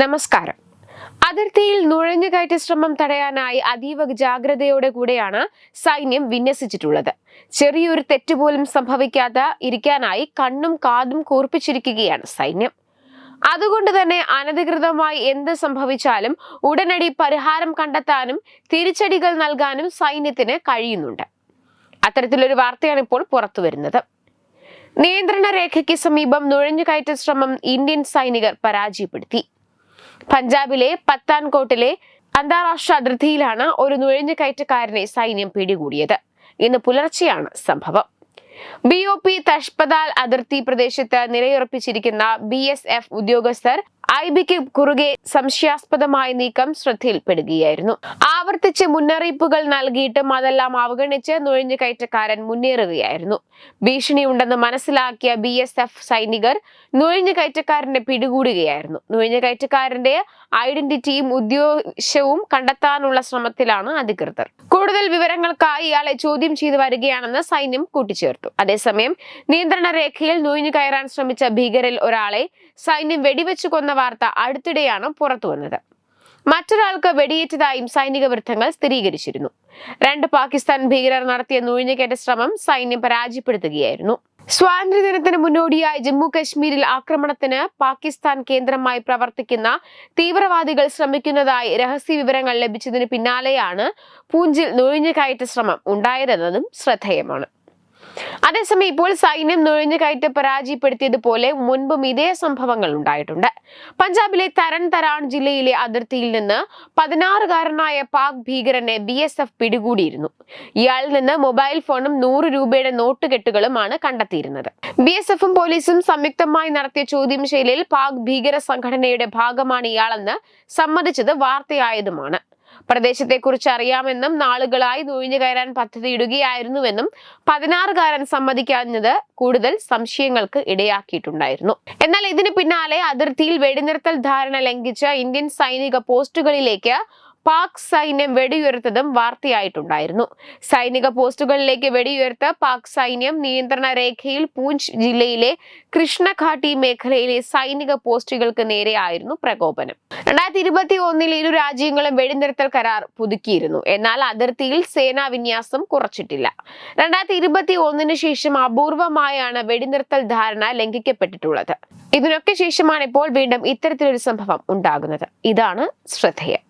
നമസ്കാരം. അതിർത്തിയിൽ നുഴഞ്ഞുകയറ്റ ശ്രമം തടയാനായി അതീവ ജാഗ്രതയോടെ കൂടെയാണ് സൈന്യം വിന്യസിച്ചിട്ടുള്ളത്. ചെറിയൊരു തെറ്റുപോലും സംഭവിക്കാതെ ഇരിക്കാനായി കണ്ണും കാതും കൂർപ്പിച്ചിരിക്കുകയാണ് സൈന്യം. അതുകൊണ്ട് തന്നെ അനധികൃതമായി എന്ത് സംഭവിച്ചാലും ഉടനടി പരിഹാരം കണ്ടെത്താനും തിരിച്ചടികൾ നൽകാനും സൈന്യത്തിന് കഴിയുന്നുണ്ട്. അത്തരത്തിലൊരു വാർത്തയാണ് ഇപ്പോൾ പുറത്തു വരുന്നത് നിയന്ത്രണ രേഖയ്ക്ക് സമീപം നുഴഞ്ഞുകയറ്റ ശ്രമം ഇന്ത്യൻ സൈനികർ പരാജയപ്പെടുത്തി. പഞ്ചാബിലെ പത്താൻകോട്ടിലെ അന്താരാഷ്ട്ര അതിർത്തിയിലാണ് ഒരു നുഴഞ്ഞുകയറ്റക്കാരനെ സൈന്യം പിടികൂടിയത്. ഇന്ന് പുലർച്ചെയാണ് സംഭവം. ബി ഒ പി തഷ്പതാൽ അതിർത്തി പ്രദേശത്ത് നിലയുറപ്പിച്ചിരിക്കുന്ന ബി എസ് എഫ് ഉദ്യോഗസ്ഥർ ഐ ബിക്ക് കുറുകെ സംശയാസ്പദമായ നീക്കം ശ്രദ്ധയിൽപ്പെടുകയായിരുന്നു. ആവർത്തിച്ച് മുന്നറിയിപ്പുകൾ നൽകിയിട്ടും അതെല്ലാം അവഗണിച്ച് നുഴഞ്ഞു കയറ്റക്കാരൻ മുന്നേറുകയായിരുന്നു. ഭീഷണിയുണ്ടെന്ന് മനസ്സിലാക്കിയ ബി എസ് എഫ് സൈനികർ നുഴഞ്ഞു നുഴഞ്ഞുകയറ്റക്കാരനെ പിടികൂടുകയായിരുന്നു. നുഴഞ്ഞു കയറ്റക്കാരന്റെ ഐഡന്റിറ്റിയും ഉദ്ദേശവും കണ്ടെത്താനുള്ള ശ്രമത്തിലാണ് അധികൃതർ. കൂടുതൽ വിവരങ്ങൾക്കായി ഇയാളെ ചോദ്യം ചെയ്തു വരികയാണെന്ന് സൈന്യം കൂട്ടിച്ചേർത്തു. അതേസമയം നിയന്ത്രണ രേഖയിൽ നുഴഞ്ഞു കയറാൻ ശ്രമിച്ച ഭീകരിൽ ഒരാളെ സൈന്യം വെടിവെച്ചു കൊന്ന വാർത്ത അടുത്തിടെയാണ് പുറത്തുവന്നത് മറ്റൊരാൾക്ക് വെടിയേറ്റതായും സൈനിക വൃത്തങ്ങൾ സ്ഥിരീകരിച്ചിരുന്നു. രണ്ട് പാകിസ്ഥാൻ ഭീകരർ നടത്തിയ നുഴഞ്ഞുകയറ്റ ശ്രമം സൈന്യം പരാജയപ്പെടുത്തുകയായിരുന്നു. സ്വാതന്ത്ര്യദിനത്തിന് മുന്നോടിയായി ജമ്മു കശ്മീരിൽ ആക്രമണത്തിന് പാകിസ്ഥാൻ കേന്ദ്രമായി പ്രവർത്തിക്കുന്ന തീവ്രവാദികൾ ശ്രമിക്കുന്നതായി രഹസ്യ വിവരങ്ങൾ ലഭിച്ചതിന് പിന്നാലെയാണ് പൂഞ്ചിൽ നുഴഞ്ഞുകയറ്റ ശ്രമം ഉണ്ടായതെന്നതും ശ്രദ്ധേയമാണ്. അതേസമയം ഇപ്പോൾ സൈന്യം നുഴഞ്ഞുകയറ്റ പരാജയപ്പെടുത്തിയതുപോലെ മുൻപും ഇതേ സംഭവങ്ങൾ ഉണ്ടായിട്ടുണ്ട്. പഞ്ചാബിലെ തരൺ തരാൺ ജില്ലയിലെ അതിർത്തിയിൽ നിന്ന് പതിനാറുകാരനായ പാക് ഭീകരനെ ബി എസ് എഫ് പിടികൂടിയിരുന്നു. ഇയാളിൽ നിന്ന് മൊബൈൽ ഫോണും നൂറ് രൂപയുടെ നോട്ടുകെട്ടുകളുമാണ് കണ്ടെത്തിയിരുന്നത്. ബി എസ് എഫും പോലീസും സംയുക്തമായി നടത്തിയ ചോദ്യം ചെയ്യലിൽ പാക് ഭീകര സംഘടനയുടെ ഭാഗമാണ് ഇയാളെന്ന് സമ്മതിച്ചത് വാർത്തയായതുമാണ്. പ്രദേശത്തെക്കുറിച്ച് അറിയാമെന്നും നാളുകളായി നുഴഞ്ഞു കയറാൻ പദ്ധതിയിടുകയായിരുന്നുവെന്നും പതിനാറുകാരൻ സമ്മതിക്കാഞ്ഞത് കൂടുതൽ സംശയങ്ങൾക്ക് ഇടയാക്കിയിട്ടുണ്ടായിരുന്നു. എന്നാൽ ഇതിന് പിന്നാലെ അതിർത്തിയിൽ വെടിനിർത്തൽ ധാരണ ലംഘിച്ച ഇന്ത്യൻ സൈനിക പോസ്റ്റുകളിലേക്ക് പാക് സൈന്യം വെടിയുയർത്തതും വാർത്തയായിട്ടുണ്ടായിരുന്നു. സൈനിക പോസ്റ്റുകളിലേക്ക് വെടിയുയർത്ത പാക് സൈന്യം നിയന്ത്രണ രേഖയിൽ പൂഞ്ച് ജില്ലയിലെ കൃഷ്ണഘാട്ടി മേഖലയിലെ സൈനിക പോസ്റ്റുകൾക്ക് നേരെയായിരുന്നു പ്രകോപനം. രണ്ടായിരത്തി ഇരുപത്തി ഒന്നിൽ ഇരു രാജ്യങ്ങളും വെടിനിർത്തൽ കരാർ പുതുക്കിയിരുന്നു. എന്നാൽ അതിർത്തിയിൽ സേനാ വിന്യാസം കുറച്ചിട്ടില്ല. രണ്ടായിരത്തി ഇരുപത്തി ഒന്നിന് ശേഷം അപൂർവമായാണ് വെടിനിർത്തൽ ധാരണ ലംഘിക്കപ്പെട്ടിട്ടുള്ളത്. ഇതിനൊക്കെ ശേഷമാണ് ഇപ്പോൾ വീണ്ടും ഇത്തരത്തിലൊരു സംഭവം ഉണ്ടാകുന്നത്. ഇതാണ് ശ്രദ്ധേയം.